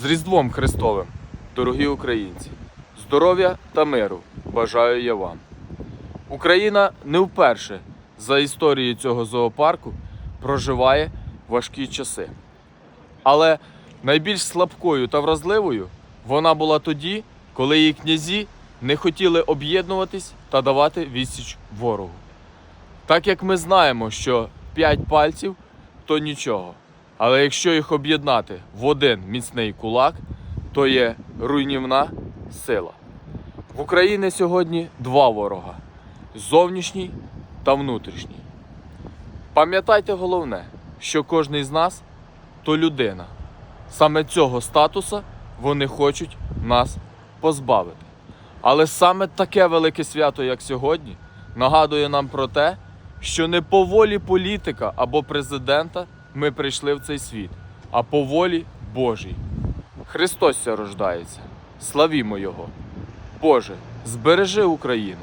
З Різдвом Христовим, дорогі українці, здоров'я та миру бажаю я вам. Україна не вперше за історією цього зоопарку проживає важкі часи. Але найбільш слабкою та вразливою вона була тоді, коли її князі не хотіли об'єднуватись та давати відсіч ворогу. Так як ми знаємо, що п'ять пальців то нічого. Але якщо їх об'єднати в один міцний кулак, то є руйнівна сила. В Україні сьогодні два ворога: зовнішній та внутрішній. Пам'ятайте головне, що кожен з нас то людина. Саме цього статуса вони хочуть нас позбавити. Але саме таке велике свято, як сьогодні, нагадує нам про те, що не по волі політика або президента ми прийшли в цей світ, а по волі Божій. Христос ся рождається. Славімо Його. Боже, збережи Україну.